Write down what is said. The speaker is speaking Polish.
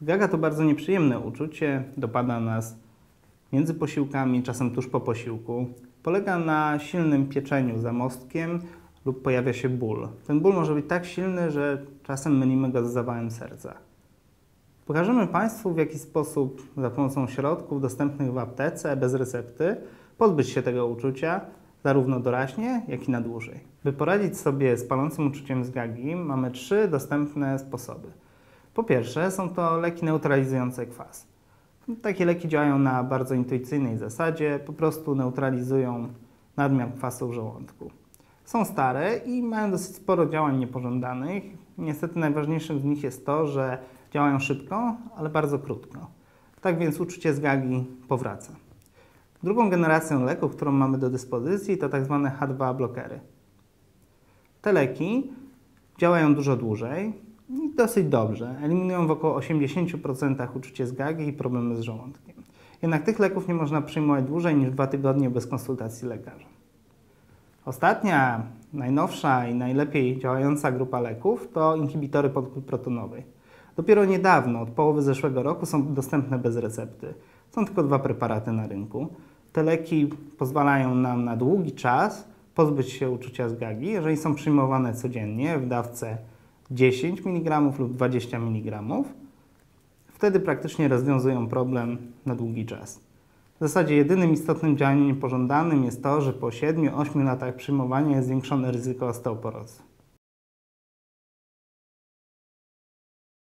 Zgaga to bardzo nieprzyjemne uczucie, dopada nas między posiłkami, czasem tuż po posiłku. Polega na silnym pieczeniu za mostkiem lub pojawia się ból. Ten ból może być tak silny, że czasem mylimy go z zawałem serca. Pokażemy Państwu, w jaki sposób za pomocą środków dostępnych w aptece bez recepty pozbyć się tego uczucia zarówno doraźnie, jak i na dłużej. By poradzić sobie z palącym uczuciem zgagi, mamy trzy dostępne sposoby. Po pierwsze, są to leki neutralizujące kwas. Takie leki działają na bardzo intuicyjnej zasadzie, po prostu neutralizują nadmiar kwasu w żołądku. Są stare i mają dosyć sporo działań niepożądanych. Niestety najważniejszym z nich jest to, że działają szybko, ale bardzo krótko. Tak więc uczucie zgagi powraca. Drugą generacją leków, którą mamy do dyspozycji, to tak zwane H2 blokery. Te leki działają dużo dłużej dosyć dobrze. Eliminują w około 80% uczucie zgagi i problemy z żołądkiem. Jednak tych leków nie można przyjmować dłużej niż dwa tygodnie bez konsultacji lekarza. Ostatnia, najnowsza i najlepiej działająca grupa leków to inhibitory podpór protonowej. Dopiero niedawno, od połowy zeszłego roku, są dostępne bez recepty. Są tylko dwa preparaty na rynku. Te leki pozwalają nam na długi czas pozbyć się uczucia zgagi, jeżeli są przyjmowane codziennie w dawce 10 mg lub 20 mg. Wtedy praktycznie rozwiązują problem na długi czas. W zasadzie jedynym istotnym działaniem niepożądanym jest to, że po 7-8 latach przyjmowania jest zwiększone ryzyko osteoporozy.